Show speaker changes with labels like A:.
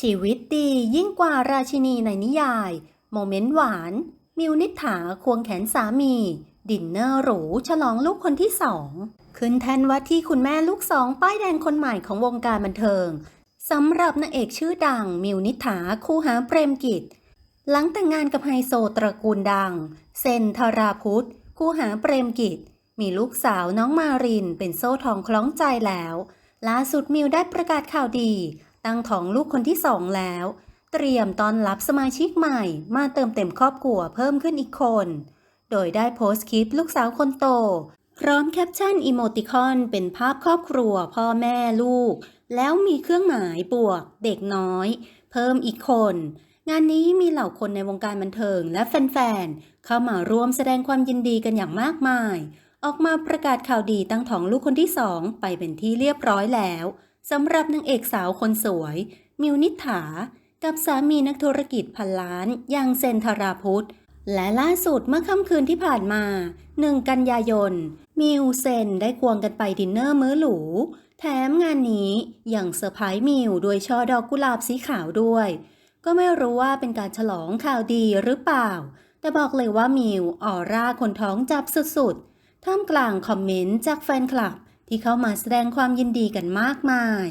A: ชีวิตดียิ่งกว่าราชินีในนิยาย โมเมนต์หวาน มิวนิษฐาควงแขนสามี ดินเนอร์หรู ฉลองลูกคนที่สอง ขึ้นแทนว่าที่คุณแม่ลูกสอง ป้ายแดงคนใหม่ของวงการบันเทิงสำหรับนางเอกชื่อดัง มิวนิษฐาคูหาเปรมกิจ หลังแต่งงานกับไฮโซตระกูลดัง เซนธาราพุทธคูหาเปรมกิจ มีลูกสาวน้องมาริน เป็นโซ่ทองคล้องใจแล้วล่าสุดมิวได้ประกาศข่าวดี ตั้งท้องลูกคนที่สองแล้ว เตรียมต้อนรับสมาชิกใหม่ มาเติมเต็มครอบครัวเพิ่มขึ้นอีกคน โดยได้โพสต์คลิปลูกสาวคนโต พร้อมแคปชั่นอีโมติคอนเป็นภาพครอบครัวพ่อแม่ลูก แล้วมีเครื่องหมายบวก เด็กน้อย เพิ่มอีกคน งานนี้มีเหล่าคนในวงการบันเทิงและแฟนๆเข้ามาร่วมแสดงความยินดีกันอย่างมากมาย ออกมาประกาศข่าวดีตั้งท้องลูกคนที่สองไปเป็นที่เรียบร้อยแล้ว สำหรับนางเอกสาวคนสวย มิวนิษฐากับสามีนักธุรกิจพันล้านอย่างเซนธราพุทธและล่าสุดเมื่อค่ำคืนที่ผ่านมา 1 กันยายน มิวเซนได้ควงกันไปดินเนอร์มื้อหรู แถมงานนี้ยังเซอร์ไพรส์มิวด้วยช่อดอกกุหลาบสีขาวด้วย ก็ไม่รู้ว่าเป็นการฉลองข่าวดีหรือเปล่า แต่บอกเลยว่ามิวออร่าคนท้องจับสุดๆ ท่ามกลางคอมเมนต์จากแฟนคลับ ที่เข้ามาแสดงความยินดีกันมากมาย